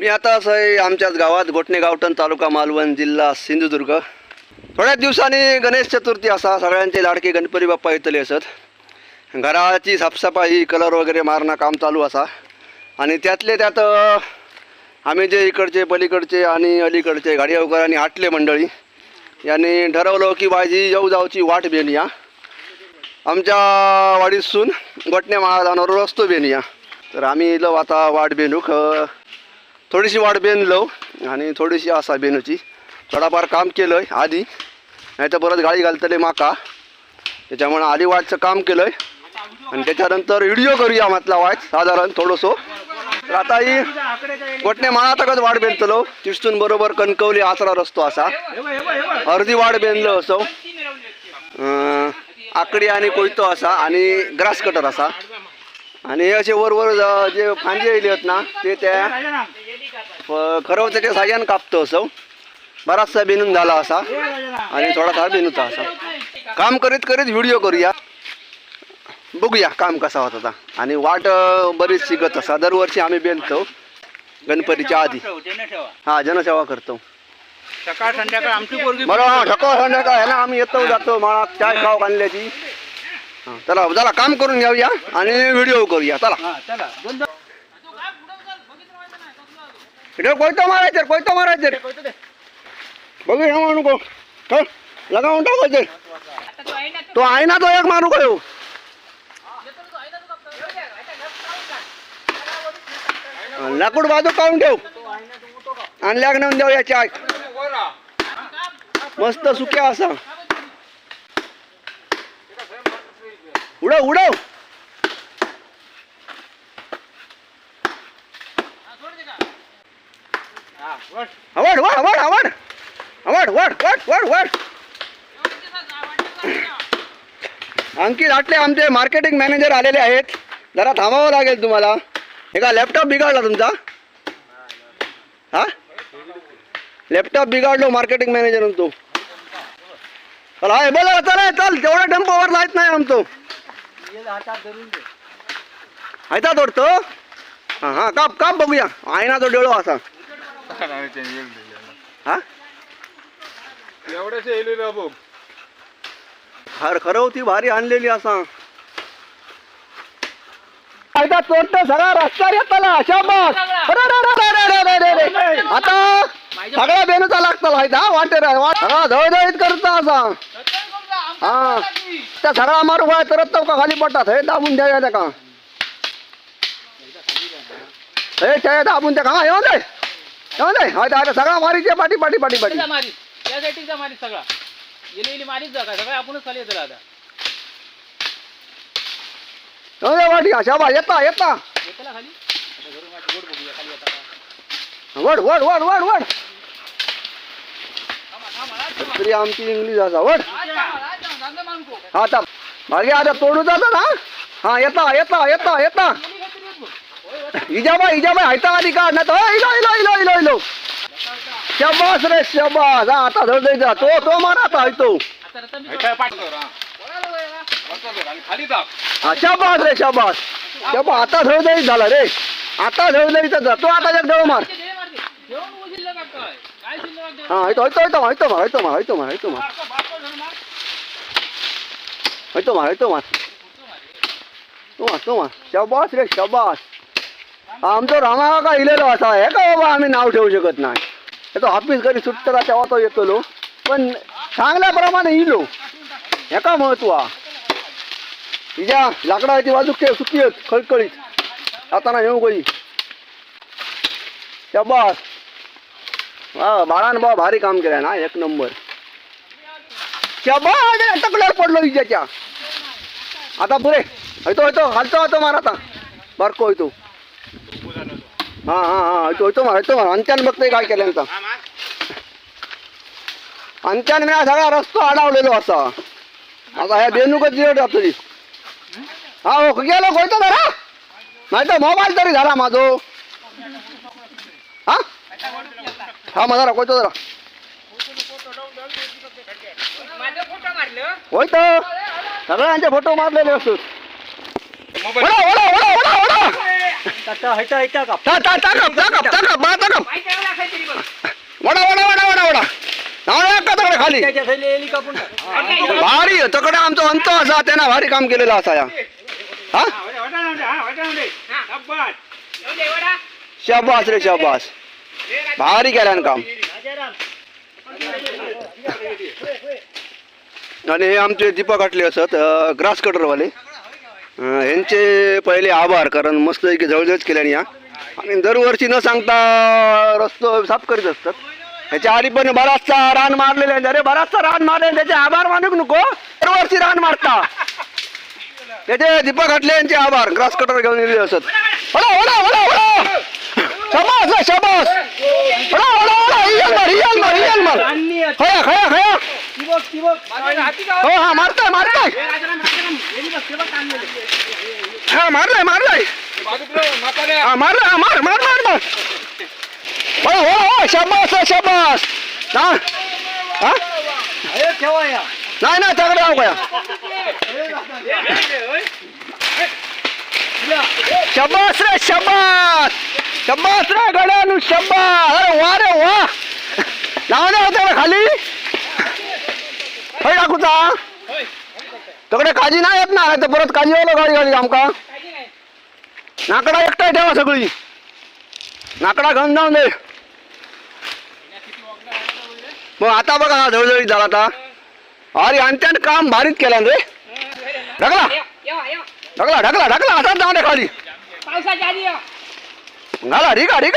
मी आता असं आहे आमच्याच गावात घोटणे गावठण तालुका मालवण जिल्हा सिंधुदुर्ग. थोड्याच दिवसांनी गणेश चतुर्थी असा सगळ्यांचे लाडके गणपती बाप्पा येतले असत. घराची साफसफाई कलर वगैरे मारणं काम चालू असा. आणि त्यातले त्यात आम्ही जे इकडचे पलीकडचे आणि अलीकडचे गाडी आणि आटले मंडळी यांनी ठरवलं की बाजी येऊ जाऊची वाट बेनिया. आमच्या वाडीसून गोटण्या माळा रस्तो बेनिया. तर आम्ही इलो आता वाट बेनूक थोडीशी वाट बेनलो आणि थोडीशी असा बेनूची. थोडाफार काम केलं आहे आधी नाही तर परत गाळी घालतले माका. त्याच्यामुळं आधी वाटचं काम केलं आहे आणि त्याच्यानंतर व्हिडिओ करूया म्हटला वाट साधारण थोडंसं. तर आता ही गोटणे माळा तकच वाट बेनतलो. तिथून बरोबर कणकवली आचरा रस्तो असा. अर्धी वाट बेनलो असो. आकडी आणि कोयतो असा आणि ग्रास कटर असा. आणि हे असे वरवर जे फांजे येयले आहेत ना ते त्या खरवत्याच्या साह्यानं कापतो असं. बराचसा बेनून झाला असा. आणि थोडासा बेनूचा असा. काम करीत करीत व्हिडिओ करूया. बघूया काम कसा होता आता आणि वाट बरीच शिकत असा. दरवर्षी आम्ही बेनतो गणपतीच्या आधी. हा जनसेवा करतो. सकाळ संध्याकाळ आमची बरोबर ठको संध्याकाळ ना. आम्ही येतो जातो माळा चाय खाऊ आणल्याची हा, चला चला काम करून घेऊया आणि व्हिडिओ करूया. चला. हा चला दोन दोन व्हिडिओ कोयतो मारायचे. कोयतो मारायचे बघू ना मारू नको. चल लगावून टाकायचे तो. आहे ना तो एक मारू का ह्यो? लाकूड बाजू काढून ठेव. आणि लाग नेऊन देऊ या चाय मस्त सुक्या असा. उडव उडव. आवड वड आवड आवड आवड वड वड वड वड अंकित आटले आमचे मार्केटिंग मॅनेजर आलेले आहेत. जरा थांबावं लागेल तुम्हाला. हे का लॅपटॉप बिघडला तुमचा? हा? लॅपटॉप बिघडलो मार्केटिंग मॅनेजर तो. चला आहे बोला चला चल. तेवढा टेम्पोवर जायत नाही आमचं. हायता तोडतो? हा हा काप काप बघूया. आयना तो डेळो असा. हा? एवढ्याच येईल बघ खर खरं होती भारी आणलेली असा. फायदा तोडतो सगळा रस्ता येताला अरे, अरे, अरे. आता सगळा बेनचा लागतो फायदा वाटे रे वाट. सगळा धवधवीत करतो असा. हा. त्या सगळा मारू वय तरच तो का खाली पडतात. हे दाबून द्यायला त्या का. हे त्या दाबून त्या का हा, येऊन दे हा, त्या- त्या सगळा मारीचे पाठी पाठी पाठी पाठी. त्याचा मारीत. त्या साईडचा मारीत सगळा. गेली गेली मारीत जा का सगळं आपणच खाली येतो आता. हा, शाबास येता येता येतला खाली? आता घरून माझी गोड बघूया खाली येता का. वड वड वड वड वड. थांबा, थांबा, राज थांबा. तरी आमची इंग्लिश असा वड. राज थांबा, राज थांबा, धंदा मागतो. हा आता आता तोडू जाता ना? हा येता येता येता येता गेली काहीतरी येत बघ. होय, होय. इजाबाई इजाबाई हायता आली का? ना तो इलो इलो इलो इलो इलो. शबास रे शबास. हा आता धड जा. तो तो मार आता हयतो हा. शबास रे शबास. शबा आता धड दे झाला रे. आता धड दे जा. तो आता एक डळ मार. हा हयतो हायतो हायतो हयतो मार हायतो मार हयतो मार हयतो मार. हयतो मार. हयतो मार. तो मार तो मार. शबास रे शबास. आमचो रामा का इलेलो असा हेका बाबा आम्ही नाव ठेवू शकत नाही? हे तो ऑफिस घरी सुट्टला तेव्हा तो येतलो पण चांगल्याप्रमाणे इलो. ह्याका महत्त्व? हा. तिच्या लाकडाची बाजू के सुकी आहेत खळखळीत. आता ना येऊ गई शबास हा बाळान बा भारी काम केलं ना एक नंबर. शबास तकल्यावर पडलो हिच्याच्या आता पुरे. हयतो हयतो हलतो हातो मार आता. बारको येतो हा हा हा. मार अंत्यान बघतोय काय केलं आता अंत्यान मी सगळा रस्तो अडवलेलो असा आता ह्या बेनुकच जातली हा हो गेलो खयतो जरा नाही तर मोबाईल तरी झाला माझो. हा? हा मग जरा कोयतो जरा होय तर. सगळ्यांचे फोटो मारलेले असतात ताकप बा ताकप वडा वडा वडा वडा वडा नाव का तकडे खाली भारी तकडे आमचा अंत असा त्यानं भारी काम केलेलं असा या हा शाबास रे शाबास भारी केल्यान काम आणि हे आमचे दीपक आटले असत ग्रास कटरवाले ह्यांचे पहिले आभार कारण मस्त की जवळजवळच केल्याने या. आणि दरवर्षी न सांगता रस्तो साफ करीत असतात. ह्याच्या आधी पण बराचसा रान मारलेले आहे. अरे बराचसा रान मारले त्याचे आभार मानूक नको? दरवर्षी रान मारता. त्याचे दीपक आटले यांचे आभार. ग्रास कटर घेऊन येले असत. शबास शबास. खया खया खया हो हा मारताय मारताय. हा मारलाय मारलाय. हा मारलाय हा, मार मार मार मार. हो हो हो शाबास रे, शाबास. हा? हा? नाही नाही तगडे आहो गया शबास रे शबास. शबास रे गड्यानु शबास. अरे वा रे वा. नाव नाही होतं रे खाली. होय टाकूचा तकडे काजी नाही येत ना तर परत काजी आलो गाडी गाडी आमका नाकडा एकटा ठेवा सगळी. नाकडा घेऊन जाऊन दे. मग आता बघा हा जवळजवळ झाला आता. अरे आणि काम भारीच केलं रे. ढकला. ढकला ढकला ढकला असाच जाऊ दे खाली. घाला ठीक आहे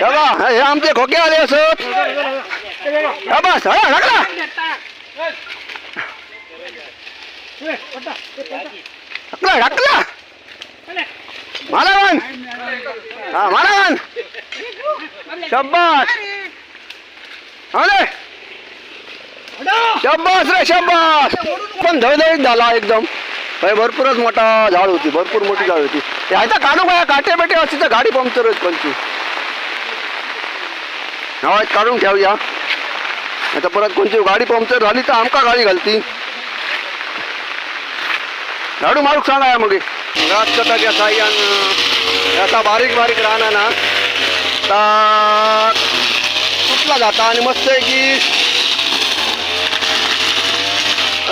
बघा हे आमचे खोके आले असत. बस हा ढकला ढकला ढकला मालावान. हा मालावान. शब्बास अरे शब्बास रे शब्बास पण धडधडीत झाला एकदम. काय भरपूरच मोठा झाड होती भरपूर मोठी झाड होती. ते काढू काय काटे बेटे? असते तर गाडी पंक्चर होत कोणची. काढून ठेवूया. आता परत कोणची गाडी पंक्चर झाली तर आमका गाडी घालती. झाडू मारूक सांगा मग. घासकटाच्या साह्यानं आता बारीक बारीक राहणार ना. तर सुटला जाता आणि मस्त आहे की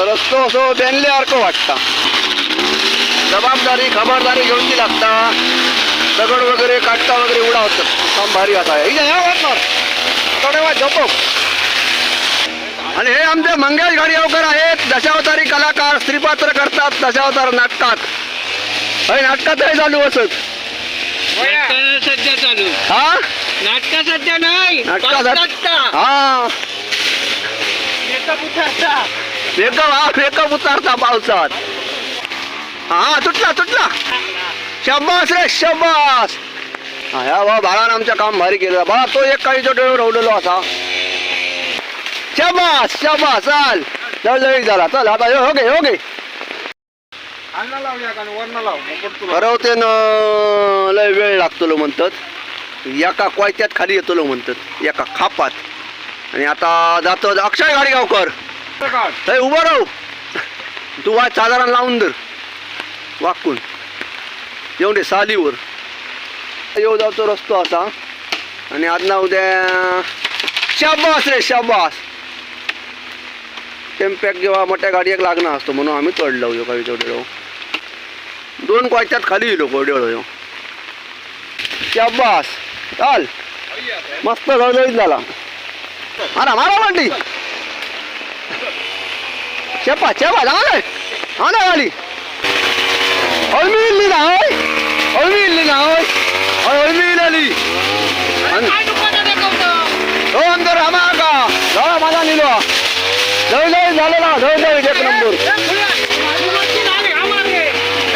रस्तो असो बेनल्यासारखं वाटता. जबाबदारी खबरदारी घेऊन ती लागता. दगड वगैरे काटता वगैरे उडावत. काम भारी आता आहे. इथे या वाटणार थोड्या वेळात झोपव आणि हे आमचे मंगेश गाडीवकर आहेत. दशावतारी कलाकार स्त्रीपात्र करतात दशावतार नाटकात. हे नाटकात हे चालू असत सध्या चालू. हा? नाटका सध्या नाही नाटकात हा. मेकअप हा मेकअप उतारता पावसात. हा तुटला तुटला. शब्बास रे शब्बास. हा ह्या बाळानं आमच्या काम भारी केलं बाळा तो एक काही डोळे रवलेलो असा. शबास शबास चाल. जवळ झाला. चल आता हो गे हो गे ठरवते न. लय वेळ लागतो म्हणतात. एका कोयत्यात खाली येतो म्हणतात. एका खापात. आणि आता जातो अक्षय गाडी गावकर हे उभं राहू. तू वाच साधारण लावून धर. वाकून. दे सालीवर. येऊ जातो रस्तो असा आणि आज ना उद्या शाबास रे शाबास. टेम्पॅक जेव्हा मोठ्या गाडीक लागणार असतो म्हणून आम्ही चढलो यो काही चढलो दोन कोयत्यात खाली येलो कोडेळो यो. शाबास. चाल. मस्त जळजळीत झाला. मारा मारा म्हणती शेपा शेपा दे हा ना गाडी. अळमी इल्ली ना होय अळमी इल्ली ना होय अळमी इल्ली हो अंदर आम्हा का? झाला माझा निलो. जवळ झालेला जवळ जवळ एक नंबर.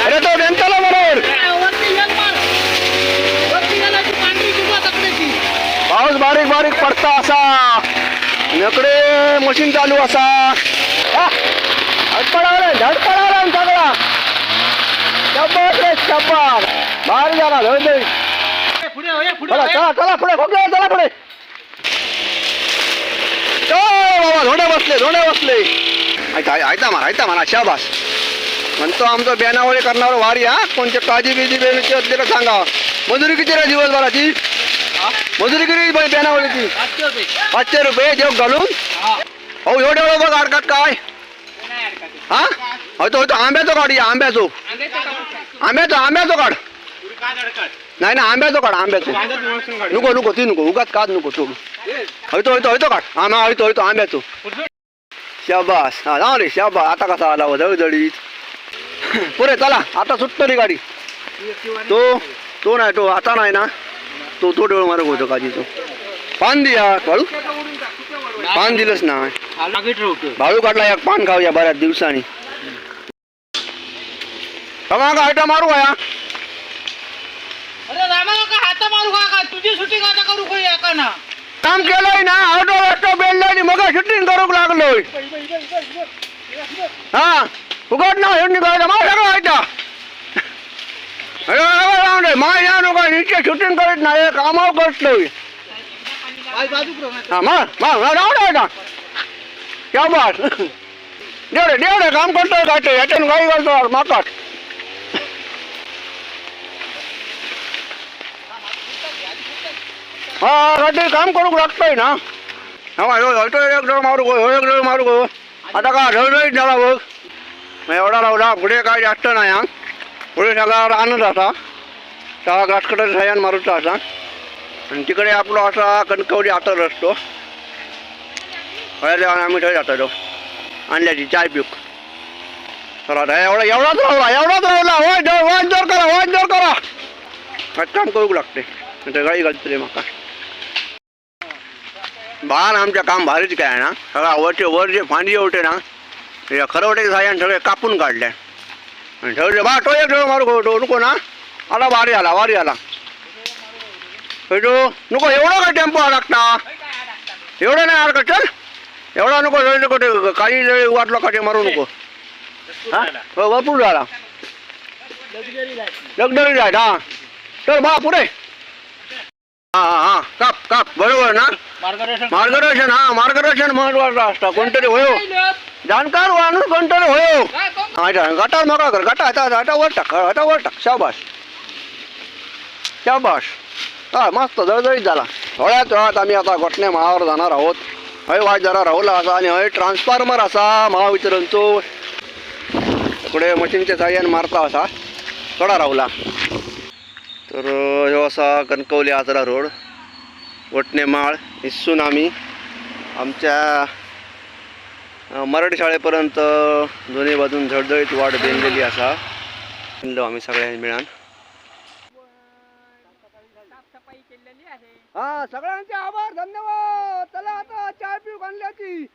अरे तो डेंटाला बरोबर. पाऊस बारीक बारीक पडता असा. नकडे मशीन चालू असा. धडपडावला धडपडावला सगळा. शब्बास रे शब्बास भारी झाला धड चला चला चला पुढे खूप चला पुढे ओ बाबा धोंडे बसले धोंडे बसले. ऐका ऐका मारा ऐका मारा शाबास. म्हणतो आमचं बेनावळी करणार वारी हा? कोणते काळजी बिजी बेनची सांगा? मजुरी किती रे दिवसभराची? मजुरी किती बेनावळीची पाचशे रुपये. जेव घालून? हा. एवढं एवढं बघ अडकात काय. हा? होतो होतो आंब्याचो काढ या आंब्याचो. आंब्याचो आंब्याचो काढ. नाही ना आंब्याचो काढ आंब्याचो. नको नको ती नको उगाच काढ नको सोडू होतो होतो होतो काढ. आम्हा होतो होतो आंब्याचो. शाबास. हा जाऊ रे शाबा आता कसा आला हो जळजळीत. पुरे चला आता सुटतो रे गाडी. तो तो नाही तो आता नाही ना. तो तो डोळ मारक होतो काजी तो पान दिया बाळू. पान दिलंच ना. बाळू काढला एक पान खाऊया बऱ्याच दिवसांनी. का आयटा मारू का या अरे रामा का हात मारू का का तुझी शूटिंग आता करू का का ना काम केलंय ना ऑटो ऑटो बेललाय मग शूटिंग करूक लागलोय हा उघड ना हे निघायला माझ्या सगळं आयटा माय या नको नीचे शूटिंग करीत नाही कामावर करतोय हा मग मग राहू दे आता क्या बात देवडे देवडे काम करतोय काटे याच्यानं गाई घालतो माकाट हा काटे काम करूक लागतोय ना. हा ह्यो हयतो एक डोळ मारू गो ह्यो एक डोळ मारू गो. आता का ढळढळीत झाला बघ. मग एवढा लावला पुढे काय जास्त नाही हा. पुढे सगळा आनंद असा. सगळा घासकटाचा सायान मारूचा असा. आणि तिकडे आपला असा कणकवली आटर असतो. हळ्या देवाने आम्ही ठेवत जातो तो. आणल्याची चाय पिऊक चला आता एवढा एवढाच रावला एवढाच राहला होय जोर वाय जोर करा वाय जोर करा. काम करूक लागते. नाही तर गाडी घालतो रे माका. बाळानं आमच्या काम भारीच काय आहे ना? सगळा वरचे वर जे फांदी होते ना? ते खरवटे सायान सगळे कापून काढले. आणि ठेवले बा तो एक ठेव मारू तो नको ना? आला वारी आला वारी आला. तो नको एवढं काय टेम्पो लागता? एवढं नाही अडकत चल. एवढा नको नको ते काही जळी वाटलं का ते मारू नको. हा? हो, भरपूर झाला. लग्नरी जायत हा. चल बा पुढे. हा हा हा. काप काप बरोबर ना? मार्गदर्शन मार्गदर्शन हा मार्गदर्शन महत्वाचं असतं. कोणतरी होयो. जाणकार माणूस कोणतरी होयो. गटार नका कर गटा आता आता वर टाक आता वर टाक. शाबाश शाबाश हा मस्त जळजळीत झाला. थोड्याच वेळात आम्ही आता घोटणे माळावर जाणार आहोत. हय वाट जरा राहुला असा आणि हय ट्रान्सफॉर्मर असा महावितरणचो पुढे मशीनच्या साह्याने मारता असा. थोडा राहुला. तर ह्यो असा कणकवली आजरा रोड. वटणेमाळ माळ आम्ही आमच्या मराठी शाळेपर्यंत दोन्ही बाजून झडझडीत वाट बेनलेली असा. म्हणलो आम्ही सगळ्यांनी मिळून. हा सगळ्यांचे आभार धन्यवाद. चला आता चाय पिऊ बांधल्याची